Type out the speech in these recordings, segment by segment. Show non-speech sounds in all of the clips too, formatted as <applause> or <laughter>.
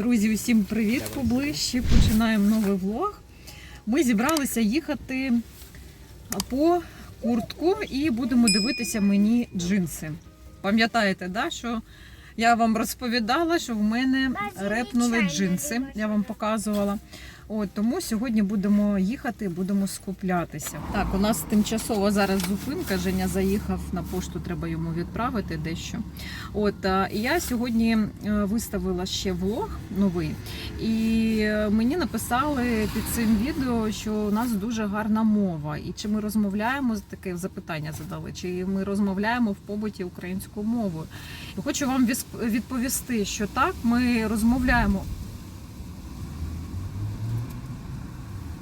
Друзі, усім привіт поближче. Починаємо новий влог. Ми зібралися їхати по куртку і будемо дивитися мені джинси. Пам'ятаєте, да, що я вам розповідала, що в мене репнули джинси. Я вам показувала. От тому сьогодні будемо їхати, будемо скуплятися. Так, у нас тимчасово зараз зупинка. Женя заїхав на пошту, треба йому відправити дещо. От я сьогодні е, виставила ще влог новий, і е, мені написали під цим відео, що у нас дуже гарна мова. І чи ми розмовляємо таке запитання задали, чи ми розмовляємо в побуті українською мовою? Хочу вам віс- відповісти, що так, ми розмовляємо.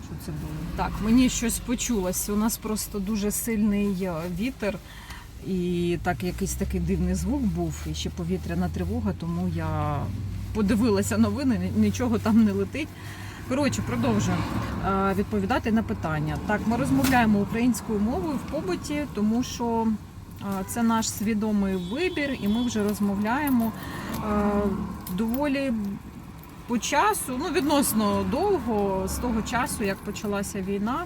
Що це було? Так, мені щось почулось. У нас просто дуже сильний е, вітер. І так якийсь такий дивний звук був, і ще повітряна тривога, тому я подивилася новини, нічого там не летить. Коротше, продовжуємо е, відповідати на питання. Так, ми розмовляємо українською мовою в побуті, тому що е, це наш свідомий вибір, і ми вже розмовляємо доволі по часу, ну відносно довго, з того часу, як почалася війна.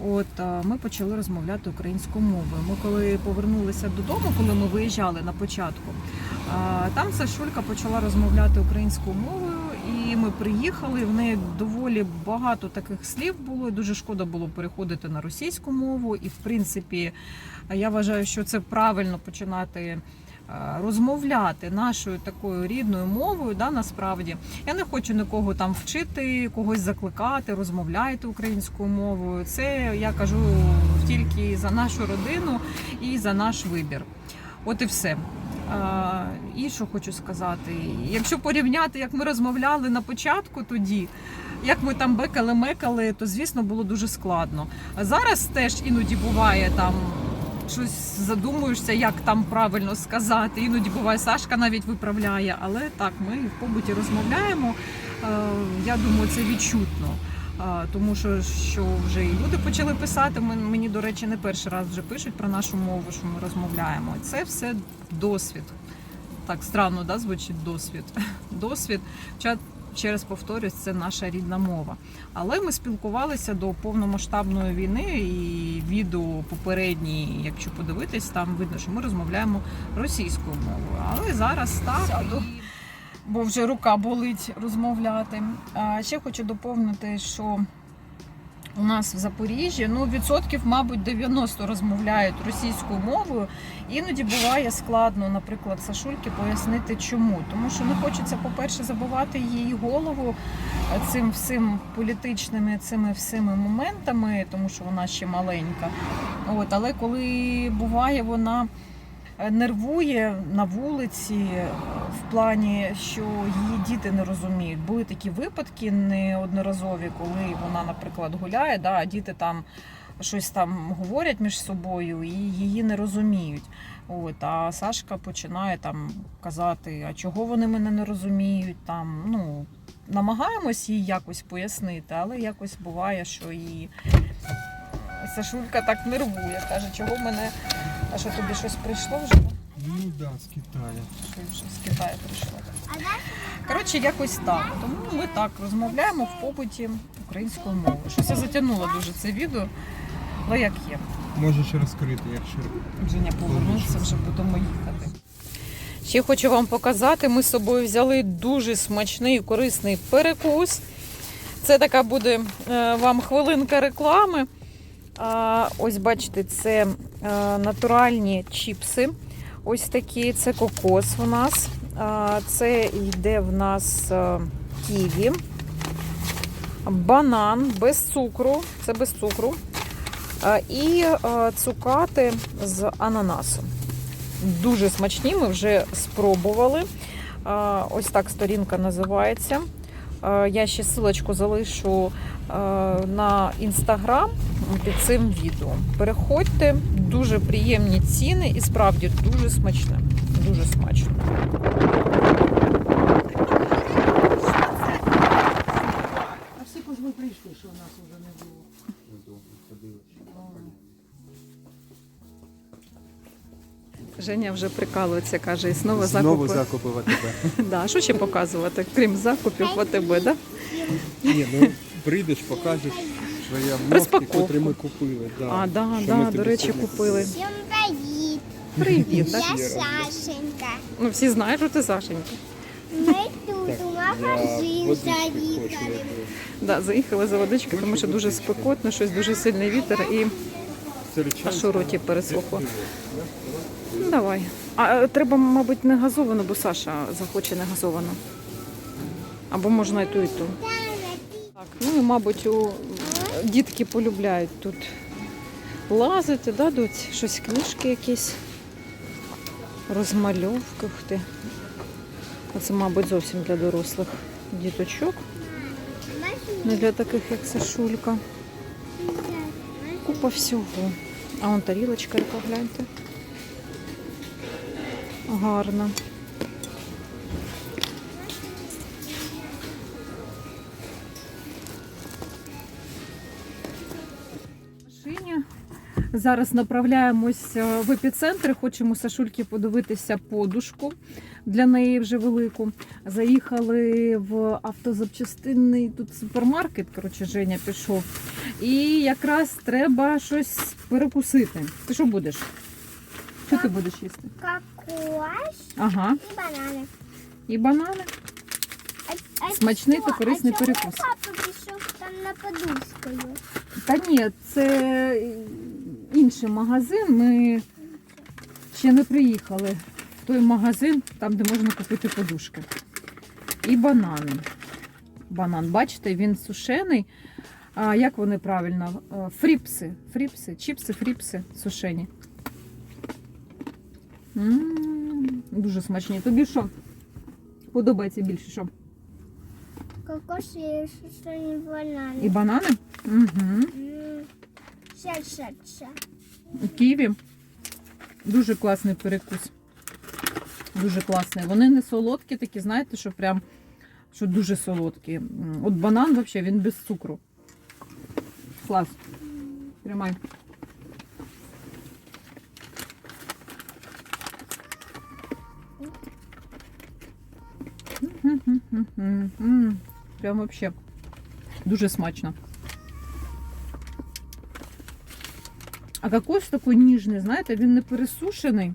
От е, ми почали розмовляти українською мовою. Ми коли повернулися додому, коли ми виїжджали на початку, е, там Сашулька почала розмовляти українською мовою, і ми приїхали. В неї доволі багато таких слів було. і Дуже шкода було переходити на російську мову. І в принципі, я вважаю, що це правильно починати. Е, Розмовляти нашою такою рідною мовою, да, насправді я не хочу нікого там вчити, когось закликати, розмовляйте українською мовою. Це я кажу тільки за нашу родину і за наш вибір. От і все. А, і що хочу сказати, якщо порівняти, як ми розмовляли на початку тоді, як ми там бекали-мекали, то звісно було дуже складно. А зараз теж іноді буває там. Щось задумуєшся, як там правильно сказати. Іноді буває Сашка навіть виправляє, але так, ми в побуті розмовляємо. Е, Я думаю, це відчутно. Е, Тому що, що вже і люди почали писати. Мені, до речі, не перший раз вже пишуть про нашу мову, що ми розмовляємо. Це все досвід. Так странно, да, звучить досвід. <laughs> Досвід. Через повторюсь, це наша рідна мова. Але ми спілкувалися до повномасштабної війни і відео попередні, якщо подивитись, там видно, що ми розмовляємо російською мовою. Але зараз так. і- Бо вже рука болить розмовляти. А ще хочу доповнити, що у нас в Запоріжжі ну, відсотків, мабуть, 90 розмовляють російською мовою. Іноді буває складно, наприклад, Сашульки пояснити, чому. Тому що не хочеться, по-перше, забувати її голову цим всім політичними цими всіми моментами, тому що вона ще маленька. От, але коли буває вона нервує на вулиці в плані, що її діти не розуміють. Були такі випадки неодноразові, коли вона, наприклад, гуляє, да, а діти там щось там говорять між собою і її не розуміють. От, а Сашка починає там казати, а чого вони мене не розуміють. Там, ну, намагаємось їй якось пояснити, але якось буває, що і Сашулька так нервує. Каже, чого мене, а що тобі щось прийшло вже? Ну да, з Китаю. Що вже з Китаю прийшло. Коротше, якось так. Тому ми так розмовляємо в побуті українською мовою. Щось я затягнула дуже це відео, але як є. Можеш розкрити, якщо Женя повернувся, вже будемо їхати. Ще хочу вам показати, ми з собою взяли дуже смачний і корисний перекус. Це така буде е, вам хвилинка реклами. А, ось бачите, це натуральні чіпси. Ось такі, це кокос у нас. Це йде в нас е, ківі, банан без цукру. Це без цукру. І е, цукати з ананасом. Дуже смачні, ми вже спробували. Ось так сторінка називається. А, Я ще силочку залишу е, на інстаграм під цим відео. Переходьте, дуже приємні ціни і справді дуже смачне. Дуже смачно. Женя вже прикалується, каже, і знову Знову закупи. закупи в АТБ. Да, що ще показувати, крім закупів в АТБ, да? Ні, ну прийдеш, покажеш, що я Розпаковку. котрі ми купили. Да. А, да, Що да, до речі, сьогодні купили. Всем привіт! Привіт, да? Я. Сашенька. Ну всі знають, що ти Сашенька. Ми тут у магазин водички хочу. заїхали. Да, заїхали за водичкою, тому що дуже спекотно, щось дуже сильний вітер і аж у роті пересохло. Давай. А е, треба, мабуть, не газовану, бо Саша захоче не газовану. Або можна і ту, і ту. Так, ну і, мабуть, у дітки полюбляють тут лазити, да, доць? Щось книжки якісь, розмальовки. Ти. Оце, мабуть, зовсім для дорослих діточок. Не для таких, як Сашулька. Купа всього. А вон тарілочка, яка гляньте. Машині. Зараз направляємось е, в епіцентр. Хочемо Сашульки подивитися подушку для неї вже велику. Заїхали в автозапчастинний тут супермаркет. Коротше, Женя пішов. І якраз треба щось перекусити. Ти що будеш? Що ти будеш їсти? Кокос Ага, і банани. і банани. А- а Смачний та корисний а чому перекус. Папа пішов там на подушкою. Та ні, це інший магазин. Ми ще не приїхали в той магазин, там, де можна купити подушки. І банани. Банан, бачите, він сушений. А як вони правильно? Е, Фріпси. Фріпси, чіпси, фріпси сушені. М дуже смачні. Тобі що? Подобається більше що? Кокос і сушені банани. І банани? Угу. Ще, ще, ще. Києві. Дуже класний перекус. Дуже класний. Вони не солодкі, такі, знаєте, що прям що дуже солодкі. От банан взагалі він без цукру. Клас. Тримай. Прям вообще дуже смачно. А кокос такий ніжний, знаєте, він не пересушений.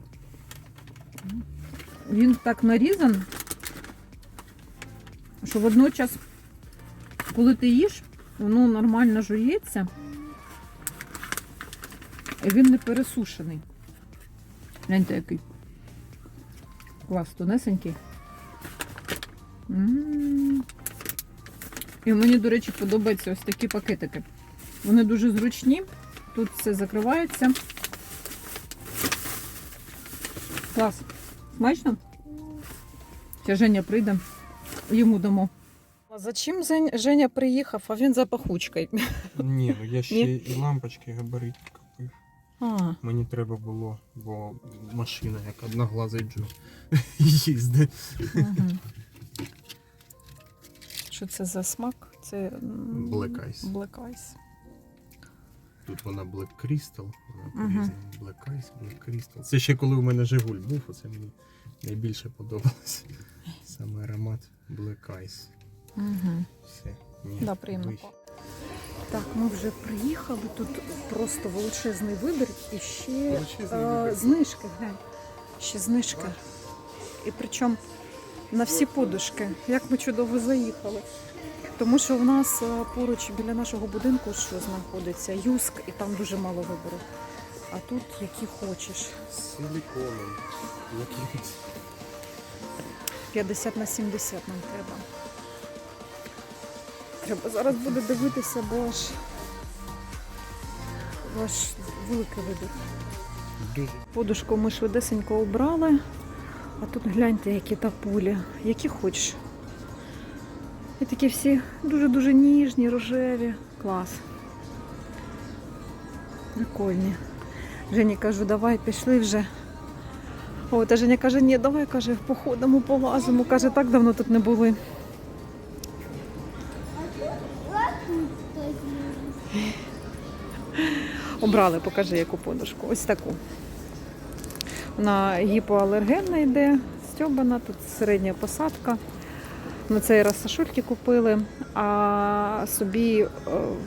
Він так нарізан, що водночас, коли ти їш, воно нормально жується. І він не пересушений. Гляньте, який. Клас, тонесенький. М. І мені, до речі, подобаються ось такі пакетики. Вони дуже зручні. Тут все закривається. Клас. Смачно? Ще Женя прийде, йому дамо. А за чим Женя приїхав, а він за пахучкою? Ні, ну я ще Ні? і лампочки габарит купив. А, Мені треба було, бо машина як одноглазий Джо <laughs> їздить. угу. Що це за смак? Це Black Ice. Black Ice. Тут вона Black Crystal, вона Мгм. по-різному. Black Ice, Black Crystal. Це ще коли у мене Жигуль був, оце мені найбільше подобалось. Саме аромат Black Ice. Угу. Все. Ні, Да, приємно. вище. Так, ми вже приїхали. Тут просто величезний вибір і ще Величезний е, знижки. Глянь. Ще знижки. І причому на всі подушки. Як ми чудово заїхали. Тому що в нас е, поруч біля нашого будинку що знаходиться юск, і там дуже мало вибору. А тут які хочеш. З силиконом. 50 на 70 нам треба. Треба зараз буде дивитися, бо аж, аж великий вибір. Подушку ми швидесенько обрали. А тут гляньте, які тапулі, які хочеш. І такі всі дуже-дуже ніжні, рожеві. Клас. Прикольні. Жені кажу, давай пішли вже. О, та Женя каже, ні, давай каже, походимо, полазимо. Каже, так давно тут не були. Обрали, покажи, яку подушку. Ось таку. Вона гіпоалергенна йде, стьобана, тут середня посадка. На цей раз сашульки купили, а собі е,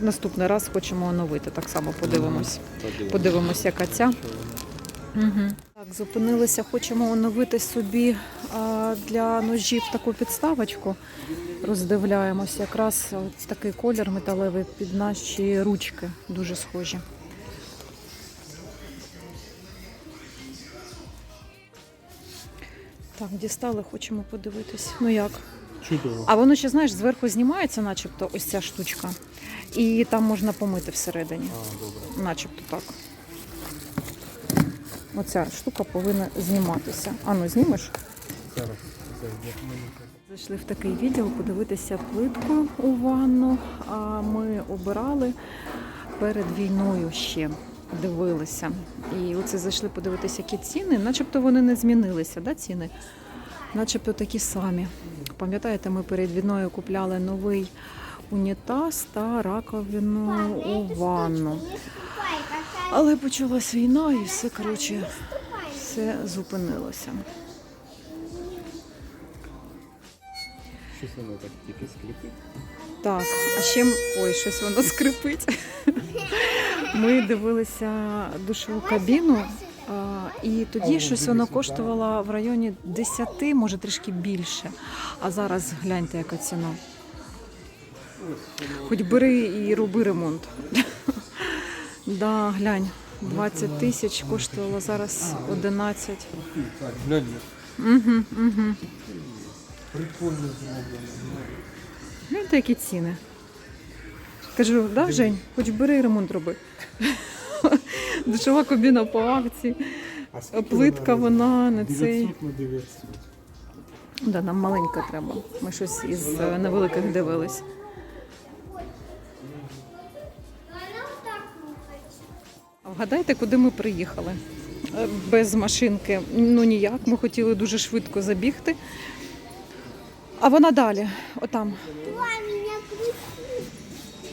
в наступний раз хочемо оновити. Так само подивимось. Подивимось, яка ця. Угу. Так, зупинилися, хочемо оновити собі а, для ножів таку підставочку. Роздивляємось. Якраз такий колір металевий під наші ручки. Дуже схожі. Так, дістали, хочемо подивитись. Ну як? Чудово. А воно ще, знаєш, зверху знімається, начебто, ось ця штучка. І там можна помити всередині. А, добре. Начебто так. Оця штука повинна зніматися. А ну знімеш? Зараз. Зараз. Зайшли в такий відділ подивитися плитку у ванну. А ми обирали перед війною ще. Дивилися. І оце зайшли подивитися, які ціни. Начебто вони не змінилися, да, ціни? Начебто такі самі. Пам'ятаєте, ми перед війною купляли новий унітаз та раковину у ванну. Але почалась війна і все, коротше, все зупинилося. Щось воно так тільки скрипить. Так, а ще ой, щось воно скрипить. <laughs> Ми дивилися душову кабіну, і тоді щось воно коштувало в районі 10, може трішки більше. А зараз гляньте, яка ціна. Хоч бери і роби ремонт. <laughs> Да, глянь, 20 тисяч коштувало зараз 11. Угу, угу. Прикольно зроблено. Гляньте, які ціни. Кажу, да, Жень, хоч бери і ремонт роби. <laughs> Душова кабіна по акції. А Плитка вона на 900 цей. на 900. Да, нам маленька треба. Ми щось із е, невеликих дивились. А Вгадайте, куди ми приїхали? Е, Без машинки. Ну ніяк. Ми хотіли дуже швидко забігти. А вона далі, отам.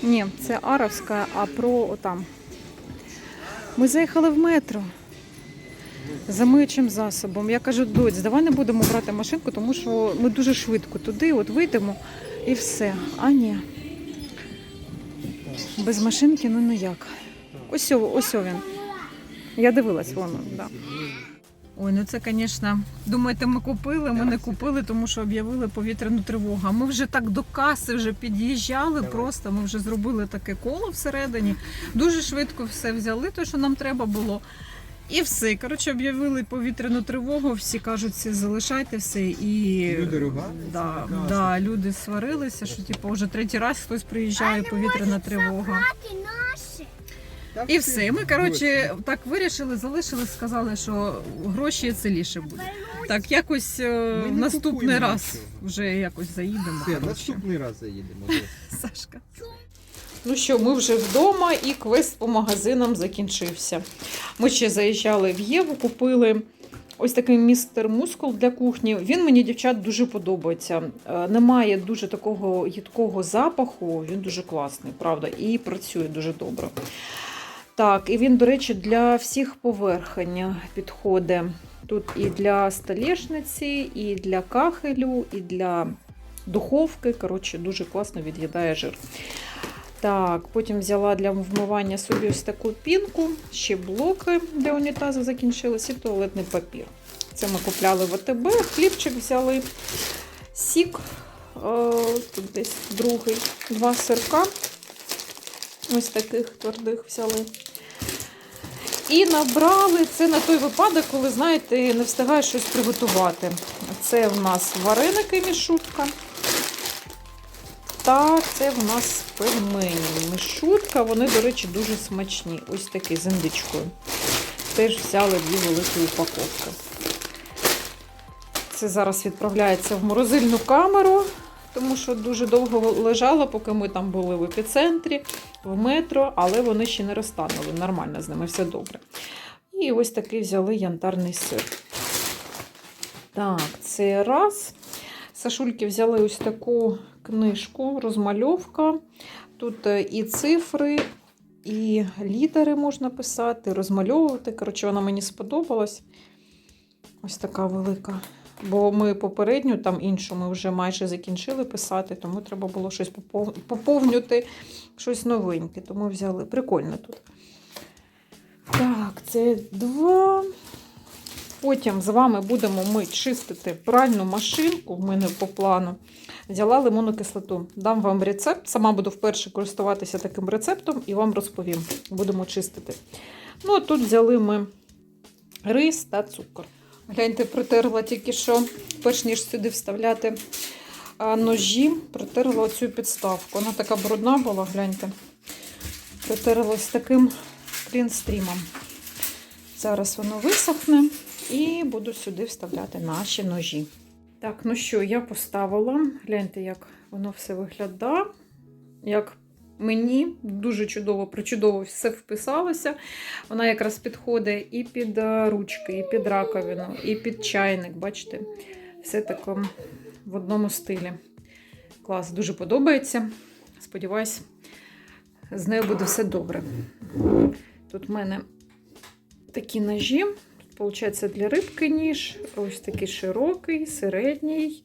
Ні, це Аровська, а про отам. Ми заїхали в метро за миючим засобом. Я кажу, доць, давай не будемо брати машинку, тому що ми дуже швидко туди, от вийдемо і все. А ні. Без машинки ну ніяк. Ось ось о він. Я дивилась воно, да. Ой, ну це, звісно, думаєте, ми купили, ми не купили, тому що об'явили повітряну тривогу. А ми вже так до каси вже під'їжджали, просто ми вже зробили таке коло всередині. Дуже швидко все взяли, те, що нам треба було. І все. Коротше, об'явили повітряну тривогу, всі кажуть, всі залишайте все. І Люди ругаються, да, да, да, люди сварилися, що типу, вже третій раз хтось приїжджає, повітряна тривога. І все. Ми коротше так вирішили, залишили, сказали, що гроші ціліше буде. Так, якось е, Ми не наступний купуємо раз нічого. вже якось заїдемо. Все, коротше. наступний раз заїдемо. <laughs> Сашка. Ну що, ми вже вдома і квест по магазинам закінчився. Ми ще заїжджали в Єву, купили ось такий містер мускул для кухні. Він мені, дівчат, дуже подобається. Е, Немає дуже такого їдкого запаху, він дуже класний, правда, і працює дуже добре. Так, і він, до речі, для всіх поверхень підходить. Тут і для столешниці, і для кахелю, і для духовки. Коротше, дуже класно від'їдає жир. Так, потім взяла для вмивання собі ось таку пінку, ще блоки для унітазу закінчились і туалетний папір. Це ми купляли в АТБ, хлібчик взяли, сік, е, тут десь другий, два сирка. Ось таких твердих взяли. І набрали це на той випадок, коли, знаєте, не встигаєш щось приготувати. Це в нас вареники мішутка. Та це в нас пельмені. Мишутка, вони, до речі, дуже смачні. Ось такі з індичкою. Теж взяли дві великі упаковки. Це зараз відправляється в морозильну камеру, тому що дуже довго лежало, поки ми там були в епіцентрі, в метро, але вони ще не розтанули. Нормально з ними все добре. І ось такий взяли янтарний сир. Так, це раз. Сашульки взяли ось таку книжку, розмальовка. Тут е, і цифри, і літери можна писати, розмальовувати. Коротше, вона мені сподобалась. Ось така велика. Бо ми попередню, там іншу, ми вже майже закінчили писати, тому треба було щось попов- поповнювати, щось новеньке. Тому взяли. Прикольно тут. Так, це два. Потім з вами будемо ми чистити пральну машинку. В мене по плану. Взяла лимонну кислоту. Дам вам рецепт. Сама буду вперше користуватися таким рецептом і вам розповім. Будемо чистити. Ну, а тут взяли ми рис та цукор. Гляньте, притерла тільки що, перш ніж сюди вставляти ножі, притерла оцю підставку. Вона така брудна була, гляньте. Притерла ось таким клінстрімом. Зараз воно висохне і буду сюди вставляти наші ножі. Так, ну що, я поставила. Гляньте, як воно все виглядає. Як мені дуже чудово, причудово все вписалося. Вона якраз підходить і під е, ручки, і під раковину, і під чайник. Бачите, все таке в одному стилі. Клас, дуже подобається. Сподіваюсь, з нею буде все добре. Тут в мене такі ножі. Тут, виходить, для рибки ніж. Ось такий широкий, середній,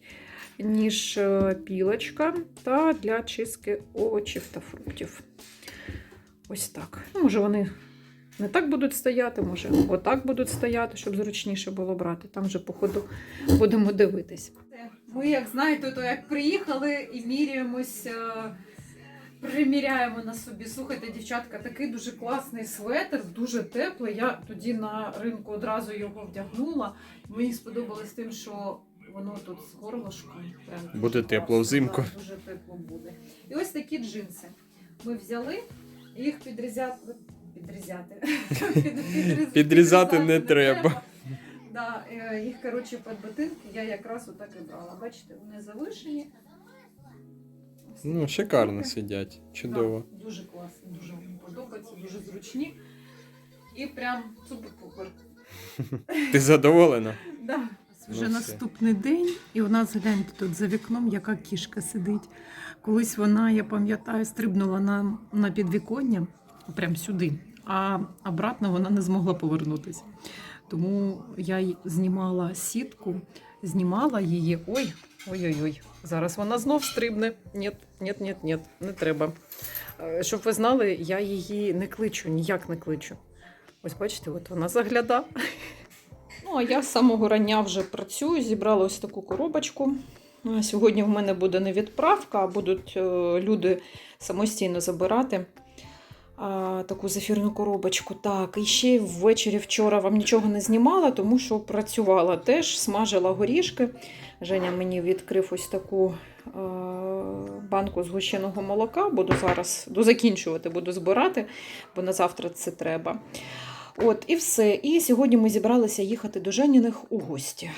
ніж е, пілочка та для чистки овочів та фруктів. Ось так. Ну, може, вони не так будуть стояти, може, отак будуть стояти, щоб зручніше було брати. Там вже, по ходу, будемо дивитись. Ми, як знаєте, то як приїхали і міряємось, е, приміряємо на собі. Слухайте, дівчатка, такий дуже класний светр, дуже теплий. Я тоді на ринку одразу його вдягнула. Мені сподобалось тим, що воно тут з горлышком. Прям Буде тепло взимку. так, Дуже тепло буде. І ось такі джинси. Ми взяли їх <laughs> підрізати. Підрізати. Підріз- Підрізати не треба. Да, е, їх, коротше, під ботинки я якраз отак і брала. Бачите, вони завишені. Ось Ну, такі шикарно штуки. сидять. Чудово. Да, дуже класно, дуже мені подобається, дуже зручні. І прям супер-пупер. <laughs> Ти задоволена? Да. Ну, Вже все. наступний день, і у нас гляньте тут за вікном, яка кішка сидить. Колись вона, я пам'ятаю, стрибнула на, на підвіконня прямо сюди, а обратно вона не змогла повернутися. Тому я знімала сітку, знімала її. Ой, Ой-ой-ой, зараз вона знов стрибне. Ні, ні, ні, ні, не треба. Е, Щоб ви знали, я її не кличу, ніяк не кличу. Ось бачите, от вона загляда. Ну, а я з самого рання вже працюю, зібрала ось таку коробочку. Сьогодні в мене буде не відправка, а будуть е, люди самостійно забирати а, таку зефірну коробочку. Так, і ще ввечері вчора вам нічого не знімала, тому що працювала теж, смажила горішки. Женя мені відкрив ось таку е, банку згущеного молока. Буду зараз дозакінчувати, буду збирати, бо на завтра це треба. От, і все. І сьогодні ми зібралися їхати до Женіних у гості.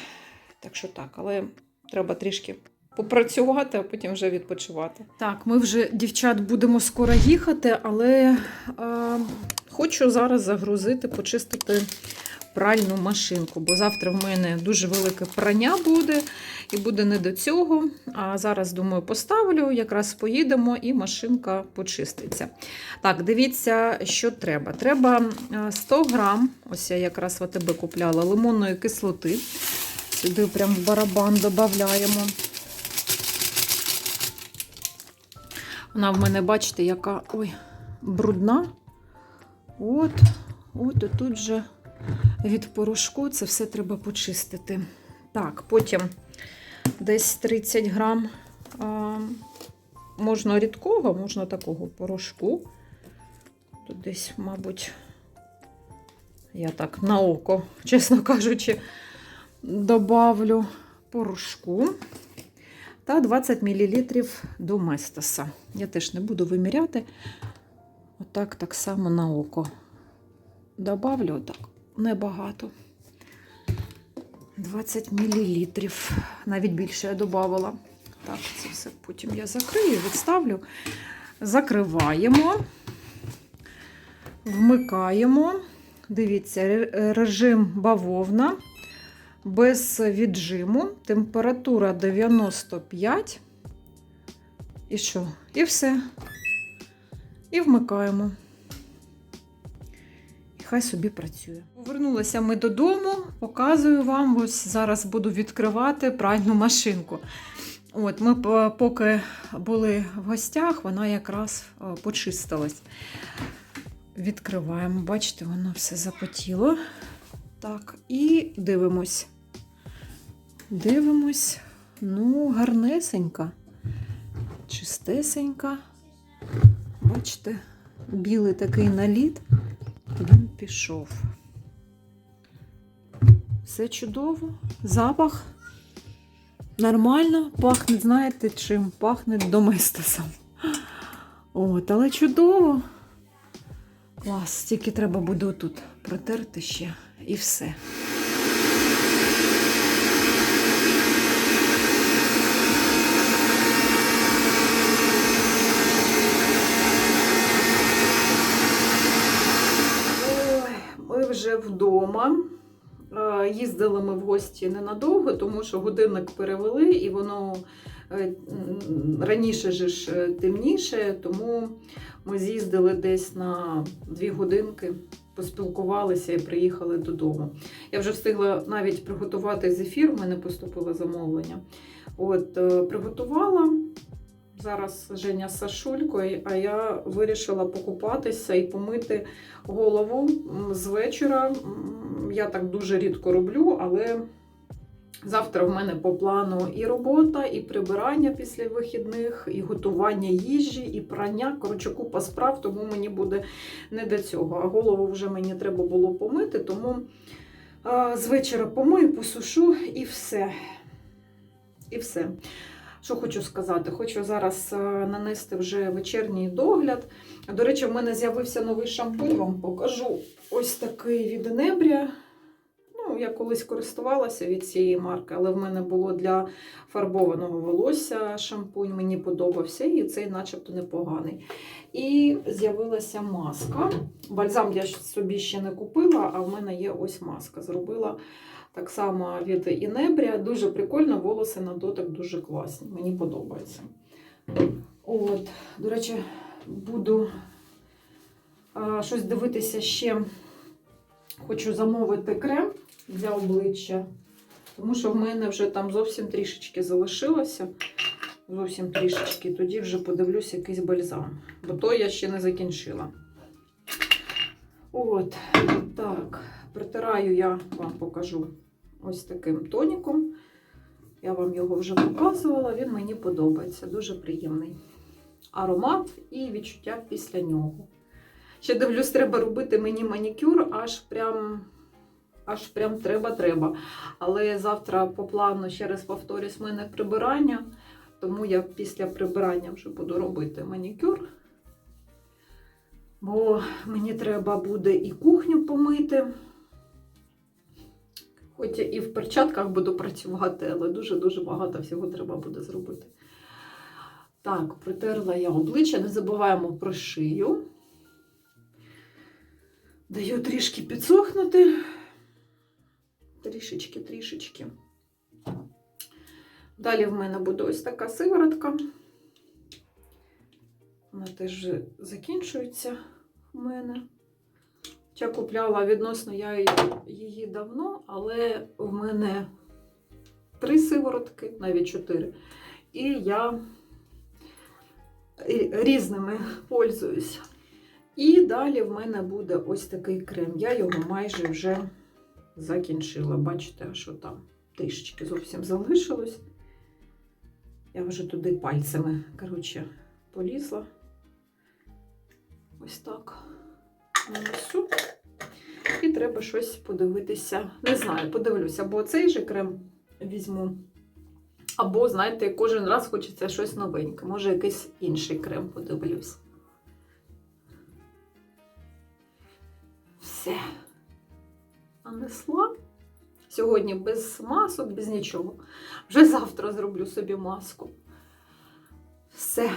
Так що так, але треба трішки попрацювати, а потім вже відпочивати. Так, ми вже, дівчат, будемо скоро їхати, але е, хочу зараз загрузити, почистити пральну машинку, бо завтра в мене дуже велике прання буде, і буде не до цього. А зараз, думаю, поставлю, якраз поїдемо і машинка почиститься. Так, дивіться, що треба. Треба е, 100 грам, ось я якраз в АТБ купляла лимонної кислоти. Сюди прям в барабан додаємо. Вона в мене, бачите, яка ой, брудна. От, от тут же від порошку це все треба почистити. Так, потім десь 30 грам а, можна рідкого, можна такого порошку. Тут десь, мабуть, я так на око, <laughs> чесно кажучи, добавлю порошку та 20 мл доместоса. Я теж не буду виміряти. Отак, так само на око. Добавлю отак, небагато. 20 мл. Навіть більше я додавала. Так, це все потім я закрию, відставлю. Закриваємо, вмикаємо. Дивіться, режим бавовна без віджиму, температура 95. І що? І все. І вмикаємо. Хай собі працює. Повернулися ми додому, показую вам. Ось зараз буду відкривати пральну машинку. От, ми поки були в гостях, вона якраз е, почистилась. Відкриваємо, бачите, воно все запотіло. Так, і дивимось. Дивимось. Ну, гарнесенька, чистесенька. Бачите, білий такий наліт, пішов. Все чудово, запах нормально, пахне, знаєте чим? Пахне доместосом. От, але чудово. Клас, тільки треба буде тут протерти ще і все. Ой, ми вже вдома. Е, Їздили ми в гості ненадовго, тому що годинник перевели, і воно е, раніше ж е, темніше, тому ми з'їздили десь на дві годинки, поспілкувалися і приїхали додому. Я вже встигла навіть приготувати зефір, в мене поступило замовлення. От, приготувала. Зараз Женя з Сашулькою, а я вирішила покупатися і помити голову з вечора. Я так дуже рідко роблю, але завтра в мене по плану і робота, і прибирання після вихідних, і готування їжі, і прання. Коротше, купа справ, тому мені буде не до цього. А голову вже мені треба було помити, тому з вечора помию, посушу і все. І все. Що хочу сказати? Хочу зараз е, нанести вже вечірній догляд. До речі, в мене з'явився новий шампунь, вам покажу. Ось такий від Енебрія. Ну, я колись користувалася від цієї марки, але в мене було для фарбованого волосся шампунь, мені подобався, і цей начебто непоганий. І з'явилася маска. Бальзам я собі ще не купила, а в мене є ось маска. Зробила так само від Інебрія. Дуже прикольно, волоси на дотик дуже класні. Мені подобається. От, до речі, буду а, щось дивитися ще. Хочу замовити крем для обличчя, тому що в мене вже там зовсім трішечки залишилося. Зовсім трішечки. Тоді вже подивлюсь якийсь бальзам. Бо то я ще не закінчила. От, так, протираю я вам покажу ось таким тоніком. Я вам його вже показувала, він мені подобається, дуже приємний аромат і відчуття після нього. Ще дивлюсь, треба робити мені манікюр, аж прям аж прям треба-треба. Але завтра по плану, ще раз повторюсь, в мене прибирання, тому я після прибирання вже буду робити манікюр. Бо мені треба буде і кухню помити. Хоч і в перчатках буду працювати, але дуже-дуже багато всього треба буде зробити. Так, притерла я обличчя, не забуваємо про шию. Даю трішки підсохнути. Трішечки, трішечки. Далі в мене буде ось така сиворотка. Вона теж закінчується в мене. Я купляла відносно я її- давно, але в мене три сиворотки, навіть чотири. І я різними пользуюсь. І далі в мене буде ось такий крем. Я його майже вже закінчила. Бачите, що там трішечки зовсім залишилось. Я вже туди пальцями, коротше, полізла. Ось так нанесу. І треба щось подивитися. Не знаю, подивлюся, або цей же крем візьму. Або, знаєте, кожен раз хочеться щось новеньке. Може, якийсь інший крем подивлюсь. Все. Нанесла. Сьогодні без масок, без нічого. Вже завтра зроблю собі маску. Все.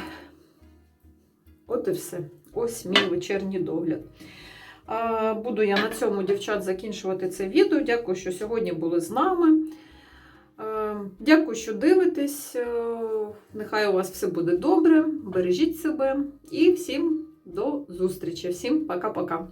От і все. Ось мій вечірній догляд. Буду я на цьому, дівчат, закінчувати це відео. Дякую, що сьогодні були з нами. Дякую, що дивитесь. Нехай у вас все буде добре. Бережіть себе і всім до зустрічі. Всім пока-пока.